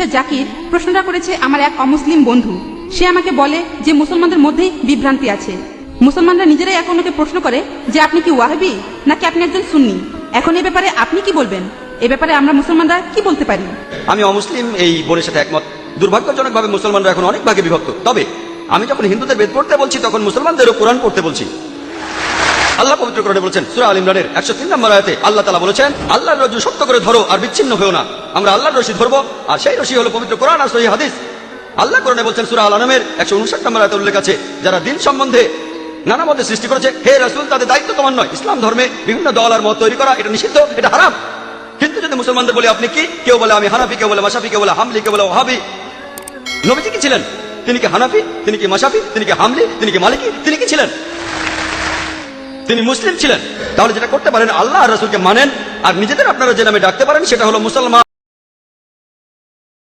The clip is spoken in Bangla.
মিস্টার জাকির প্রশ্নটা করেছে আমার এক অমুসলিম বন্ধু। সে আমাকে বলে যে মুসলমানদের মধ্যেই বিভ্রান্তি আছে। মুসলমানরা নিজেরাই এক অন্যকে প্রশ্ন করে যে আপনি কি ওয়াহাবি নাকি আপনি একজন সুন্নি? এখন এ ব্যাপারে আপনি কি বলবেন? এ ব্যাপারে আমরা মুসলমানরা কি বলতে পারি? আমি অমুসলিম, এই বোনের সাথে একমত। দুর্ভাগ্যজনকভাবে মুসলমানরা এখন অনেক ভাগে বিভক্ত। তবে আমি যখন হিন্দুদের বেদ পড়তে বলছি, তখন মুসলমানদেরও কোরআন পড়তে বলছি। আল্লাহ পবিত্র করে বলেছেন, সূরা আল ইমরানের 103 নম্বর আয়াতে আল্লাহ তালা বলেছেন, আল্লাহর রজ্জু শক্ত করে ধরো আর বিচ্ছিন্ন হয়েও না। আমরা আল্লাহর রশি ধরবো, আর সেই রশি হলো পবিত্র কোরআন আর সহিহ হাদিস। আল্লাহ কোরআনে বলছেন সূরা আল আনামের 159 নম্বর আয়াতে উল্লেখ আছে, যারা দিন সম্বন্ধে নানা মতে সৃষ্টি করেছে, হে রাসূল, তাদের দায়িত্ব তোমার নয়। ইসলাম ধর্মে বিভিন্ন দল আর মত তৈরি করা, এটা নিষিদ্ধ, এটা হারাম। কিন্তু যদি মুসলমানদের বলি, আপনি কি? কেউ বলে আমি হানাফি, কেউ বলে মাসাফি কেউ বলে হামলি, কেউ বলে ওহাবি। নবীজি কি ছিলেন? তিনি কি হানাফি, তিনি কি মাসাফি তিনি কি হামলি, তিনি কি মালিকি, তিনি কি ছিলেন? তিনি মুসলিম ছিলেন। তাহলে যেটা করতে পারেন, আল্লাহ রাসূলকে মানেন, আর নিজেদের আপনারা যে নামে ডাকতে পারেন, সেটা হলো মুসলমান।